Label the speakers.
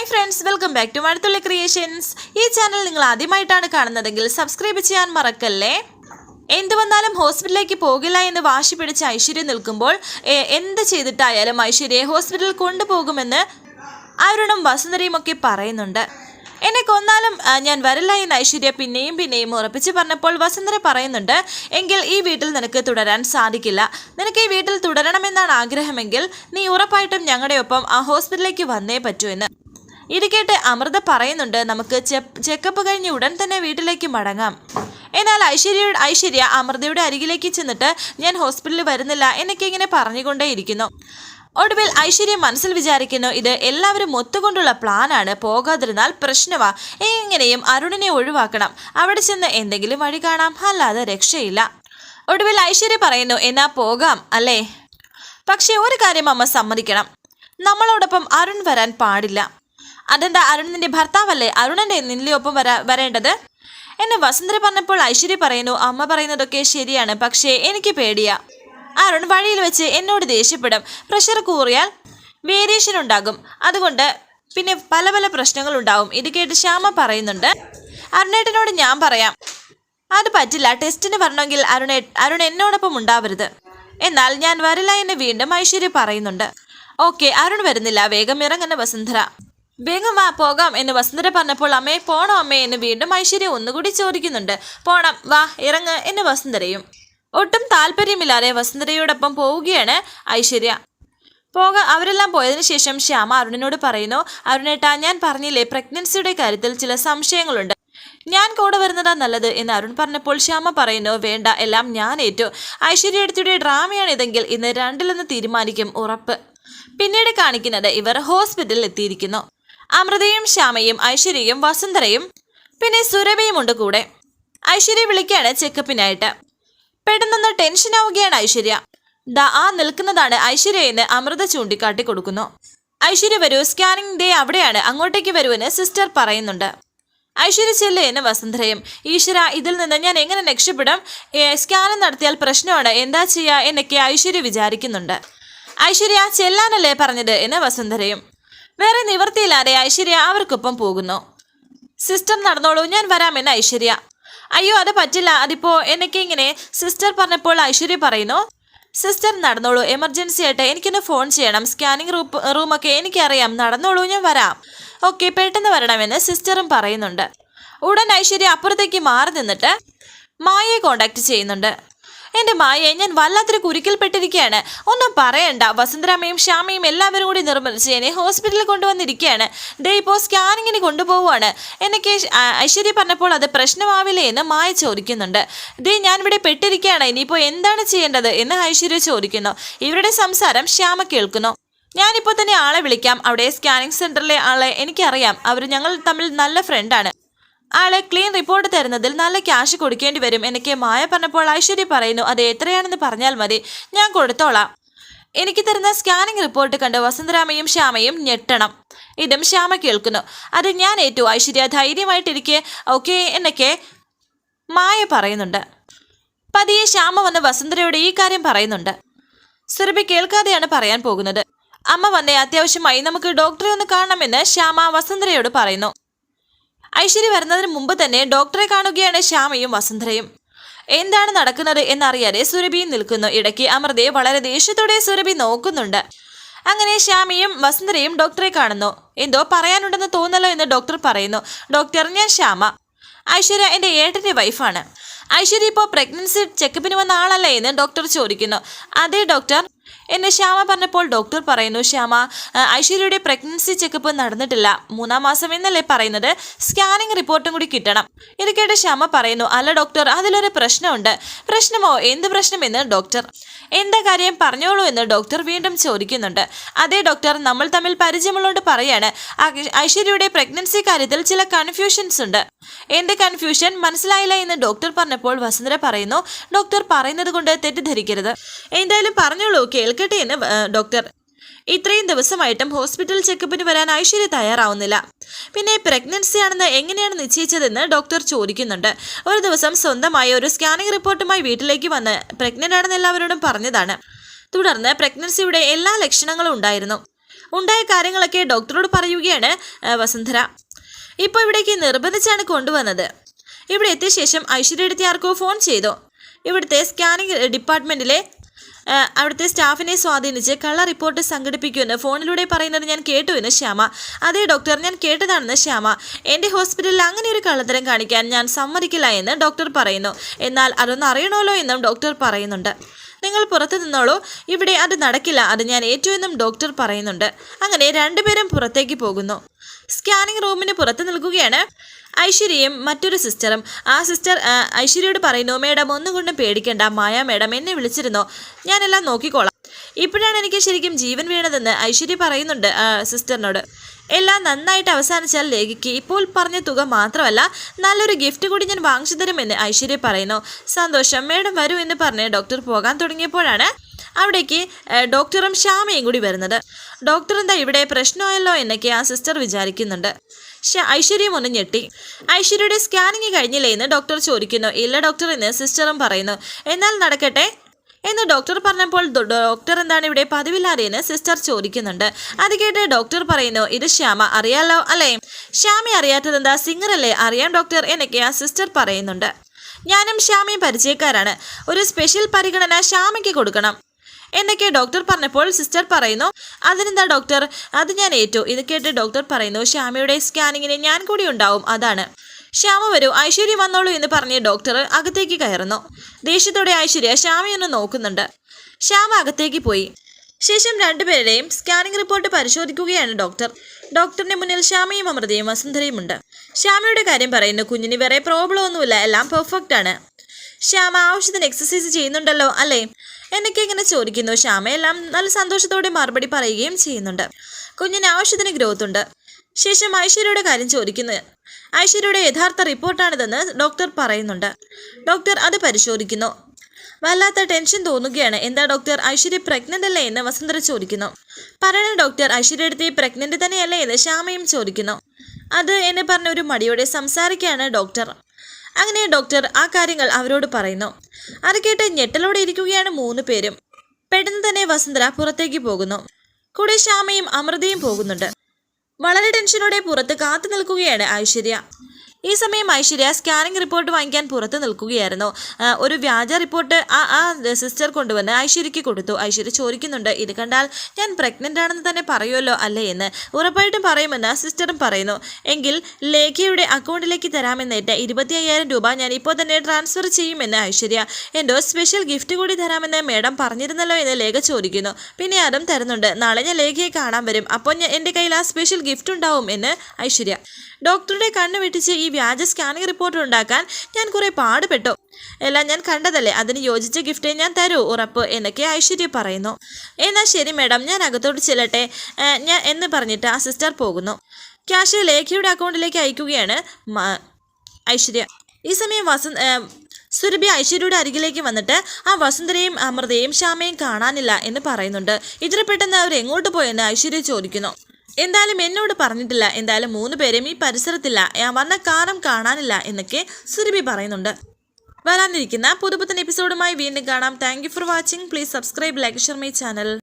Speaker 1: Hi friends welcome back to Mazhathulli creations ഈ channel നിങ്ങൾ ആദ്യമായിട്ടാണ് കാണുന്നതെങ്കിൽ സബ്സ്ക്രൈബ് ചെയ്യാൻ മറക്കല്ലേ? എന്ത് വന്നാലും ഹോസ്പിറ്റലിലേക്ക് പോകില്ല എന്ന് വാശി പിടിച്ച് ഐശ്വര്യ നിൽക്കുമ്പോൾ എന്ത് ചെയ്തിട്ടായാലും ഐശ്വര്യയെ ഹോസ്പിറ്റലിൽ കൊണ്ടുപോകുമെന്ന് അരുണും വസുന്ധരയും ഒക്കെ പറയുന്നുണ്ട്. എന്നെ കൊന്നാലും ഞാൻ വരില്ല എന്ന് ഐശ്വര്യ പിന്നെയും പിന്നെയും ഉറപ്പിച്ച് പറഞ്ഞപ്പോൾ വസുന്ധര പറയുന്നുണ്ട് എങ്കിൽ ഈ വീട്ടിൽ നിനക്ക് തുടരാൻ സാധിക്കില്ല. നിനക്ക് ഈ വീട്ടിൽ തുടരണമെന്നാണ് ആഗ്രഹമെങ്കിൽ നീ ഉറപ്പായിട്ടും ഞങ്ങളുടെ ഒപ്പം ആ ഹോസ്പിറ്റലിലേക്ക് വന്നേ പറ്റൂ എന്ന്. ഇത് കേട്ട് അമൃത പറയുന്നുണ്ട് നമുക്ക് ചെക്കപ്പ് കഴിഞ്ഞ് ഉടൻ തന്നെ വീട്ടിലേക്ക് മടങ്ങാം. എന്നാൽ ഐശ്വര്യയുടെ ഐശ്വര്യ അമൃതയുടെ അരികിലേക്ക് ചെന്നിട്ട് ഞാൻ ഹോസ്പിറ്റലിൽ വരുന്നില്ല എന്നൊക്കെ ഇങ്ങനെ പറഞ്ഞുകൊണ്ടേയിരിക്കുന്നു. ഒടുവിൽ ഐശ്വര്യ മനസ്സിൽ വിചാരിക്കുന്നു ഇത് എല്ലാവരും ഒത്തുകൊണ്ടുള്ള പ്ലാനാണ് പോകാതിരുന്നാൽ പ്രശ്നമാ. എങ്ങനെയും അരുണിനെ ഒഴിവാക്കണം. അവിടെ ചെന്ന് എന്തെങ്കിലും വഴി കാണാം അല്ലാതെ രക്ഷയില്ല. ഒടുവിൽ ഐശ്വര്യ പറയുന്നു എന്നാ പോകാം അല്ലേ? പക്ഷേ ഒരു കാര്യം അമ്മ സമ്മതിക്കണം. നമ്മളോടൊപ്പം അരുൺ വരാൻ പാടില്ല. അതെന്താ അരുൺ നിന്റെ ഭർത്താവല്ലേ? അരുണന്റെ നിന്റെ ഒപ്പം വരാ വരേണ്ടത്? എന്നെ വസുന്ധര പറഞ്ഞപ്പോൾ ഐശ്വര്യ പറയുന്നു അമ്മ പറയുന്നതൊക്കെ ശരിയാണ് പക്ഷേ എനിക്ക് പേടിയാ. അരുൺ വഴിയിൽ വെച്ച് എന്നോട് ദേഷ്യപ്പെടും. പ്രഷർ കൂറിയാൽ വേരിയേഷൻ ഉണ്ടാകും. അതുകൊണ്ട് പിന്നെ പല പല പ്രശ്നങ്ങൾ ഉണ്ടാവും. ഇത് കേട്ട് ശ്യാമ പറയുന്നുണ്ട് അരുണേട്ടനോട് ഞാൻ പറയാം. അത് പറ്റില്ല. ടെസ്റ്റിന് വരണമെങ്കിൽ അരുണേ അരുൺ എന്നോടൊപ്പം ഉണ്ടാവരുത്. എന്നാൽ ഞാൻ വരില്ല എന്ന് വീണ്ടും ഐശ്വര്യ പറയുന്നുണ്ട്. ഓക്കെ അരുൺ വരുന്നില്ല. വേഗം ഇറങ്ങുന്ന വസുന്ധര വേഗം വാ പോകാം എന്ന് വസന്തര പറഞ്ഞപ്പോൾ അമ്മേ പോണോ അമ്മേ? എന്ന് വീണ്ടും ഐശ്വര്യ ഒന്നുകൂടി ചോദിക്കുന്നുണ്ട്. പോണം വാ ഇറങ്ങ് എന്ന് വസന്തരയും ഒട്ടും താല്പര്യമില്ലാതെ വസന്തരയോടൊപ്പം പോവുകയാണ് ഐശ്വര്യ. പോക അവരെല്ലാം പോയതിനു ശേഷം ശ്യാമ അരുണിനോട് പറയുന്നു അരുണേട്ടാ ഞാൻ പറഞ്ഞില്ലേ പ്രഗ്നൻസിയുടെ കാര്യത്തിൽ ചില സംശയങ്ങളുണ്ട്. ഞാൻ കൂടെ വരുന്നതാ നല്ലത് എന്ന് അരുൺ പറഞ്ഞപ്പോൾ ശ്യാമ പറയുന്നു വേണ്ട എല്ലാം ഞാൻ ഏറ്റു. ഐശ്വര്യ എടുത്തിയുടെ ഡ്രാമയാണ് ഇതെങ്കിൽ ഇന്ന് രണ്ടിലൊന്ന് തീരുമാനിക്കും ഉറപ്പ്. പിന്നീട് കാണിക്കുന്നത് ഇവർ ഹോസ്പിറ്റലിൽ എത്തിയിരിക്കുന്നു. അമൃതയും ശ്യാമയും ഐശ്വര്യയും വസുന്ധരയും പിന്നെ സുരഭയും ഉണ്ട് കൂടെ. ഐശ്വര്യ വിളിക്കാണ് ചെക്കപ്പിനായിട്ട്. പെട്ടെന്നൊന്ന് ടെൻഷൻ ആവുകയാണ് ഐശ്വര്യ. ദാ ആ നിൽക്കുന്നതാണ് ഐശ്വര്യ എന്ന് അമൃത ചൂണ്ടിക്കാട്ടി കൊടുക്കുന്നു. ഐശ്വര്യ വരൂ സ്കാനിംഗ് ഡേ അവിടെയാണ് അങ്ങോട്ടേക്ക് വരുമെന്ന് സിസ്റ്റർ പറയുന്നുണ്ട്. ഐശ്വര്യ ചെല്ലേ എന്ന് വസുന്ധരയും ഈശ്വര ഇതിൽ നിന്ന് ഞാൻ എങ്ങനെ രക്ഷപ്പെടും? സ്കാനം നടത്തിയാൽ പ്രശ്നമാണ് എന്താ ചെയ്യുക എന്നൊക്കെ ഐശ്വര്യ വിചാരിക്കുന്നുണ്ട്. ഐശ്വര്യ ചെല്ലാനല്ലേ പറഞ്ഞത് എന്ന് വസുന്ധരയും. വേറെ നിവൃത്തിയില്ലാതെ ഐശ്വര്യ അവർക്കൊപ്പം പോകുന്നു. സിസ്റ്റർ നടന്നോളൂ ഞാൻ വരാമെന്ന് ഐശ്വര്യ. അയ്യോ അത് പറ്റില്ല. അതിപ്പോ എന്നൊക്കെ ഇങ്ങനെ സിസ്റ്റർ പറഞ്ഞപ്പോൾ ഐശ്വര്യ പറയുന്നു സിസ്റ്റർ നടന്നോളൂ. എമർജൻസി ആയിട്ട് എനിക്കൊന്ന് ഫോൺ ചെയ്യണം. സ്കാനിങ് റൂം റൂമൊക്കെ എനിക്കറിയാം. നടന്നോളൂ ഞാൻ വരാം. ഓക്കെ പെട്ടെന്ന് വരണമെന്ന് സിസ്റ്ററും പറയുന്നുണ്ട്. ഉടൻ ഐശ്വര്യ അപ്പുറത്തേക്ക് മാറി നിന്നിട്ട് മായയെ കോണ്ടാക്ട് ചെയ്യുന്നുണ്ട്. എന്റെ മായയെ ഞാൻ വല്ലാത്തൊരു കുരുക്കിൽപ്പെട്ടിരിക്കുകയാണ് ഒന്നും പറയണ്ട. വസുന്ധരാമയും ശ്യാമയും എല്ലാവരും കൂടി നിർബന്ധിച്ച് എന്നെ ഹോസ്പിറ്റലിൽ കൊണ്ടുവന്നിരിക്കുകയാണ് ദേ ഇപ്പോൾ സ്കാനിങ്ങിന് കൊണ്ടുപോവുകയാണ് എന്നൊക്കെ ഐശ്വര്യ പറഞ്ഞപ്പോൾ അത് പ്രശ്നമാവില്ലേ എന്ന് മായ ചോദിക്കുന്നുണ്ട്. ദേ ഞാനിവിടെ പെട്ടിരിക്കുകയാണ് ഇനിയിപ്പോൾ എന്താണ് ചെയ്യേണ്ടത് എന്ന് ഐശ്വര്യ ചോദിക്കുന്നു. ഇവരുടെ സംസാരം ശ്യാമ കേൾക്കുന്നു. ഞാനിപ്പോൾ തന്നെ ആളെ വിളിക്കാം. അവിടെ സ്കാനിങ് സെന്ററിലെ ആളെ എനിക്കറിയാം. അവർ ഞങ്ങൾ തമ്മിൽ നല്ല ഫ്രണ്ടാണ് ആളെ ക്ലീൻ റിപ്പോർട്ട് തരുന്നതിൽ നല്ല ക്യാഷ് കൊടുക്കേണ്ടി വരും എനിക്ക് മായ പറഞ്ഞപ്പോൾ ഐശ്വര്യ പറയുന്നു അത് എത്രയാണെന്ന് പറഞ്ഞാൽ മതി ഞാൻ കൊടുത്തോളാം. എനിക്ക് തരുന്ന സ്കാനിംഗ് റിപ്പോർട്ട് കണ്ട് വസന്തരാമയും ശ്യാമയും ഞെട്ടണം. ഇതും ശ്യാമ കേൾക്കുന്നു. അത് ഞാൻ ഏറ്റു ഐശ്വര്യ ധൈര്യമായിട്ടിരിക്കെ ഓക്കെ? എന്നൊക്കെ മായ പറയുന്നുണ്ട്. പതിയെ ശ്യാമ വന്ന് വസന്തരയോട് ഈ കാര്യം പറയുന്നുണ്ട്. സുരഭി കേൾക്കാതെയാണ് പറയാൻ പോകുന്നത്. അമ്മ വന്നേ അത്യാവശ്യമായി നമുക്ക് ഡോക്ടറെ ഒന്ന് കാണണമെന്ന് ശ്യാമ വസന്തരയോട് പറയുന്നു. ഐശ്വര്യ വരുന്നതിന് മുമ്പ് തന്നെ ഡോക്ടറെ കാണുകയാണ് ശ്യാമയും വസുന്ധരയും. എന്താണ് നടക്കുന്നത് എന്നറിയാതെ സുരഭിയും നിൽക്കുന്നു. ഇടയ്ക്ക് അമൃതയെ വളരെ ദേഷ്യത്തോടെ സുരഭി നോക്കുന്നുണ്ട്. അങ്ങനെ ശ്യാമയും വസുന്ധരയും ഡോക്ടറെ കാണുന്നു. എന്തോ പറയാനുണ്ടെന്ന് തോന്നല്ലോ എന്ന് ഡോക്ടർ പറയുന്നു. ഡോക്ടർ ഞാൻ ശ്യാമ. ഐശ്വര്യ എന്റെ ഏട്ടന്റെ വൈഫാണ്. ഐശ്വര്യ ഇപ്പോൾ പ്രഗ്നൻസി ചെക്കപ്പിന് വന്ന ആളല്ലേ എന്ന് ഡോക്ടർ ചോദിക്കുന്നു. അതെ ഡോക്ടർ. എന്നെ ശ്യാമ പറഞ്ഞപ്പോൾ ഡോക്ടർ പറയുന്നു ശ്യാമ ഐശ്വര്യയുടെ പ്രഗ്നൻസി ചെക്കപ്പ് നടന്നിട്ടില്ല. മൂന്നാം മാസം എന്നല്ലേ പറയുന്നത്? സ്കാനിങ് റിപ്പോർട്ടും കൂടി കിട്ടണം. ഇത് കേട്ട് ശ്യാമ പറയുന്നു അല്ല ഡോക്ടർ അതിലൊരു പ്രശ്നമുണ്ട്. പ്രശ്നമോ? എന്ത് പ്രശ്നമെന്ന് ഡോക്ടർ? എന്താ കാര്യം? പറഞ്ഞോളൂ എന്ന് ഡോക്ടർ വീണ്ടും ചോദിക്കുന്നുണ്ട്. അതെ ഡോക്ടർ നമ്മൾ തമ്മിൽ പരിചയമുള്ളതുകൊണ്ട് പറയാണ്. ഐശ്വര്യയുടെ പ്രഗ്നൻസി കാര്യത്തിൽ ചില കൺഫ്യൂഷൻസ് ഉണ്ട്. എന്ത് കൺഫ്യൂഷൻ മനസ്സിലായില്ല എന്ന് ഡോക്ടർ പറഞ്ഞപ്പോൾ വസുന്ധര പറയുന്നു ഡോക്ടർ പറയുന്നത് കൊണ്ട് തെറ്റിദ്ധരിക്കരുത്. എന്തായാലും പറഞ്ഞോളൂ കേൾക്കട്ടെ എന്ന് ഡോക്ടർ ഇത്രയും ദിവസമായിട്ടും ഹോസ്പിറ്റൽ ചെക്കപ്പിന് വരാൻ ഐശ്വര്യ തയ്യാറാവുന്നില്ല. പിന്നെ പ്രഗ്നൻസി ആണെന്ന് എങ്ങനെയാണ് നിശ്ചയിച്ചതെന്ന് ഡോക്ടർ ചോദിക്കുന്നുണ്ട്. ഒരു ദിവസം സ്വന്തമായി ഒരു സ്കാനിംഗ് റിപ്പോർട്ടുമായി വീട്ടിലേക്ക് വന്ന് പ്രഗ്നന്റ് ആണെന്ന് എല്ലാവരോടും പറഞ്ഞതാണ്. തുടർന്ന് പ്രഗ്നൻസിയുടെ എല്ലാ ലക്ഷണങ്ങളും ഉണ്ടായിരുന്നു. ഉണ്ടായ കാര്യങ്ങളൊക്കെ ഡോക്ടറോട് പറയുകയാണ് വസുന്ധര. ഇപ്പോൾ ഇവിടേക്ക് നിർബന്ധിച്ചാണ് കൊണ്ടുവന്നത്. ഇവിടെ എത്തിയ ശേഷം ഐശ്വര്യടുത്ത് ആർക്കോ ഫോൺ ചെയ്തു. ഇവിടുത്തെ സ്കാനിങ് ഡിപ്പാർട്ട്മെന്റിലെ അവിടുത്തെ സ്റ്റാഫിനെ സ്വാധീനിച്ച് കള്ള റിപ്പോർട്ട് സംഘടിപ്പിക്കുമെന്ന് ഫോണിലൂടെ പറയുന്നത് ഞാൻ കേട്ടുവെന്ന് ശ്യാമ. അതേ ഡോക്ടർ ഞാൻ കേട്ടതാണെന്ന് ശ്യാമ. എന്റെ ഹോസ്പിറ്റലിൽ അങ്ങനെ ഒരു കള്ളത്തരം കാണിക്കാൻ ഞാൻ സമ്മതിക്കില്ല എന്ന് ഡോക്ടർ പറയുന്നു. എന്നാൽ അതൊന്നും അറിയണമല്ലോ എന്നും ഡോക്ടർ പറയുന്നുണ്ട്. നിങ്ങൾ പുറത്തു നിന്നോളൂ. ഇവിടെ അത് നടക്കില്ല അത് ഞാൻ ഏറ്റുവെന്നും ഡോക്ടർ പറയുന്നുണ്ട്. അങ്ങനെ രണ്ടുപേരും പുറത്തേക്ക് പോകുന്നു. സ്കാനിംഗ് റൂമിന് പുറത്ത് നിൽക്കുകയാണ് ഐശ്വര്യയും മറ്റൊരു സിസ്റ്ററും. ആ സിസ്റ്റർ ഐശ്വര്യയോട് പറയുന്നു മേഡം ഒന്നും കൊണ്ടും പേടിക്കണ്ട മായ മേഡം എന്നെ വിളിച്ചിരുന്നോ. ഞാനെല്ലാം നോക്കിക്കോളാം. ഇപ്പോഴാണ് എനിക്ക് ശരിക്കും ജീവൻ വീണതെന്ന് ഐശ്വര്യ പറയുന്നുണ്ട് സിസ്റ്ററിനോട്. എല്ലാം നന്നായിട്ട് അവസാനിച്ചാൽ ലേഖയ്ക്ക് ഇപ്പോൾ പറഞ്ഞ തുക മാത്രമല്ല നല്ലൊരു ഗിഫ്റ്റ് കൂടി ഞാൻ വാങ്ങിച്ചു തരുമെന്ന് ഐശ്വര്യ പറയുന്നു. സന്തോഷം മേഡം വരൂ എന്ന് പറഞ്ഞ് ഡോക്ടർ പോകാൻ തുടങ്ങിയപ്പോഴാണ് അവിടേക്ക് ഡോക്ടറും ശ്യാമയും കൂടി വരുന്നത്. ഡോക്ടർ എന്താ ഇവിടെ പ്രശ്നമായല്ലോ എന്നൊക്കെ ആ സിസ്റ്റർ വിചാരിക്കുന്നുണ്ട്. ഐശ്വര്യം ഒന്ന് ഞെട്ടി. ഐശ്വര്യയുടെ സ്കാനിങ് കഴിഞ്ഞില്ലേ എന്ന് ഡോക്ടർ ചോദിക്കുന്നു. ഇല്ല ഡോക്ടർ എന്ന് സിസ്റ്ററും പറയുന്നു. എന്നാൽ നടക്കട്ടെ എന്ന് ഡോക്ടർ പറഞ്ഞപ്പോൾ ഡോക്ടർ എന്താണ് ഇവിടെ പതിവില്ലാതെയെന്ന് സിസ്റ്റർ ചോദിക്കുന്നുണ്ട്. അത് കേട്ട് ഡോക്ടർ പറയുന്നു ഇത് ശ്യാമ അറിയാലോ അല്ലേ? ശ്യാമ സിംഗർ അല്ലേ അറിയാം ഡോക്ടർ എന്നൊക്കെ ആ സിസ്റ്റർ പറയുന്നുണ്ട്. ഞാനും ശ്യാമയും പരിചയക്കാരാണ്. ഒരു സ്പെഷ്യൽ പരിഗണന ശ്യാമയ്ക്ക് കൊടുക്കണം എന്നൊക്കെ ഡോക്ടർ പറഞ്ഞപ്പോൾ സിസ്റ്റർ പറയുന്നു അതിനെന്താ ഡോക്ടർ? അത് ഞാൻ ഏറ്റു. ഇത് കേട്ട് ഡോക്ടർ പറയുന്നു ശ്യാമയുടെ സ്കാനിങ്ങിന് ഞാൻ കൂടി ഉണ്ടാവും അതാണ്. ശ്യാമ വരൂ ഐശ്വര്യ വന്നോളൂ എന്ന് പറഞ്ഞ ഡോക്ടർ അകത്തേക്ക് കയറുന്നു. ദേഷ്യത്തോടെ ഐശ്വര്യ ശ്യാമയൊന്ന് നോക്കുന്നുണ്ട്. ശ്യാമ അകത്തേക്ക് പോയി. ശേഷം രണ്ടുപേരുടെയും സ്കാനിംഗ് റിപ്പോർട്ട് പരിശോധിക്കുകയാണ് ഡോക്ടർ ഡോക്ടറിന്റെ മുന്നിൽ ശ്യാമയും അമൃതയും വസുന്ധരയും ഉണ്ട്. ശ്യാമയുടെ കാര്യം പറയുന്നു കുഞ്ഞിന് വേറെ പ്രോബ്ലം ഒന്നുമില്ല എല്ലാം പെർഫെക്റ്റ് ആണ്. ശ്യാമ ആവശ്യത്തിന് എക്സസൈസ് ചെയ്യുന്നുണ്ടല്ലോ അല്ലേ? എന്നൊക്കെ ഇങ്ങനെ ചോദിക്കുന്നു. ശ്യാമ എല്ലാം നല്ല സന്തോഷത്തോടെ മറുപടി പറയുകയും ചെയ്യുന്നുണ്ട്. കുഞ്ഞിന് ആവശ്യത്തിന് ഗ്രോത്ത് ഉണ്ട്. ശേഷം ഐശ്വര്യയുടെ കാര്യം ചോദിക്കുന്നു. ഐശ്വര്യയുടെ യഥാർത്ഥ റിപ്പോർട്ടാണിതെന്ന് ഡോക്ടർ പറയുന്നുണ്ട്. ഡോക്ടർ അത് പരിശോധിക്കുന്നു. വല്ലാത്ത ടെൻഷൻ തോന്നുകയാണ് എന്താ ഡോക്ടർ ഐശ്വര്യ പ്രഗ്നന്റ് അല്ലേ എന്ന് വസന്തര ചോദിക്കുന്നു. പറയണ ഡോക്ടർ ഐശ്വര്യടുത്ത് പ്രഗ്നന്റ് തന്നെയല്ലേ എന്ന് ശ്യാമയും ചോദിക്കുന്നു. അത് എന്നെ പറഞ്ഞ ഒരു മടിയോടെ സംസാരിക്കുകയാണ് ഡോക്ടർ. അങ്ങനെ ഡോക്ടർ ആ കാര്യങ്ങൾ അവരോട് പറയുന്നു. അത് കേട്ട് ഞെട്ടലോടെ ഇരിക്കുകയാണ് മൂന്ന് പേരും. പെട്ടെന്ന് തന്നെ വസുന്ധര പുറത്തേക്ക് പോകുന്നു. കൂടെ ശ്യാമയും അമൃതയും പോകുന്നുണ്ട്. വളരെ ടെൻഷനോടെ പുറത്ത് കാത്തു നിൽക്കുകയാണ് ഐശ്വര്യ. ഈ സമയം ഐശ്വര്യ സ്കാനിംഗ് റിപ്പോർട്ട് വാങ്ങിക്കാൻ പുറത്ത് നിൽക്കുകയായിരുന്നു. ഒരു വ്യാജ റിപ്പോർട്ട് ആ ആ സിസ്റ്റർ കൊണ്ടുവന്ന് ഐശ്വര്യയ്ക്ക് കൊടുത്തു. ഐശ്വര്യ ചോദിക്കുന്നുണ്ട് ഇത് കണ്ടാൽ ഞാൻ പ്രഗ്നന്റ് ആണെന്ന് തന്നെ പറയുമല്ലോ അല്ലേ? എന്ന്. ഉറപ്പായിട്ടും പറയുമെന്ന് സിസ്റ്ററും പറയുന്നു. എങ്കിൽ ലേഖയുടെ അക്കൗണ്ടിലേക്ക് തരാമെന്നേറ്റ ഇരുപത്തി അയ്യായിരം രൂപ ഞാൻ ഇപ്പോൾ തന്നെ ട്രാൻസ്ഫർ ചെയ്യുമെന്ന് ഐശ്വര്യ. എന്തോ സ്പെഷ്യൽ ഗിഫ്റ്റ് കൂടി തരാമെന്ന് മേഡം പറഞ്ഞിരുന്നല്ലോ എന്ന് ലേഖ ചോദിക്കുന്നു. പിന്നെ അതും തരുന്നുണ്ട്. നാളെ ഞാൻ ലേഖയെ കാണാൻ വരും. അപ്പോൾ ഞാൻ എന്റെ കയ്യിൽ ആ സ്പെഷ്യൽ ഗിഫ്റ്റ് ഉണ്ടാവും എന്ന് ഐശ്വര്യ. ഡോക്ടറുടെ കണ്ണ് വെട്ടിച്ച് ഈ വ്യാജ സ്കാനിംഗ് റിപ്പോർട്ട് ഉണ്ടാക്കാൻ ഞാൻ കുറേ പാടുപെട്ടു. എല്ലാം ഞാൻ കണ്ടതല്ലേ? അതിന് യോജിച്ച ഗിഫ്റ്റേ ഞാൻ തരൂ ഉറപ്പ് എന്നൊക്കെ ഐശ്വര്യ പറയുന്നു. എന്നാൽ ശരി മാഡം ഞാൻ അകത്തോട്ട് ചെല്ലട്ടെ. ഞാൻ എന്ന് പറഞ്ഞിട്ട് ആ സിസ്റ്റർ പോകുന്നു. ക്യാഷ് ലേഖയുടെ അക്കൗണ്ടിലേക്ക് അയക്കുകയാണ് ഐശ്വര്യ. ഈ സമയം വസന്ത് സുരഭി ഐശ്വര്യയുടെ അരികിലേക്ക് വന്നിട്ട് ആ വസുന്ധരയും അമൃതയും ശ്യാമയും കാണാനില്ല എന്ന് പറയുന്നുണ്ട്. ഇത്ര പെട്ടെന്ന് അവർ എങ്ങോട്ട് പോയെന്ന് ഐശ്വര്യ ചോദിക്കുന്നു. എന്തായാലും എന്നോട് പറഞ്ഞിട്ടില്ല. എന്തായാലും മൂന്ന് പേരും ഈ പരിസരത്തില്ല. ഞാൻ വന്ന കാരണം കാണാനില്ല എന്നൊക്കെ സുരഭി പറയുന്നുണ്ട്. വരാനിരിക്കുന്ന പുതുപുത്തൻ എപ്പിസോഡുമായി വീണ്ടും കാണാം. Thank for watching please subscribe like share my channel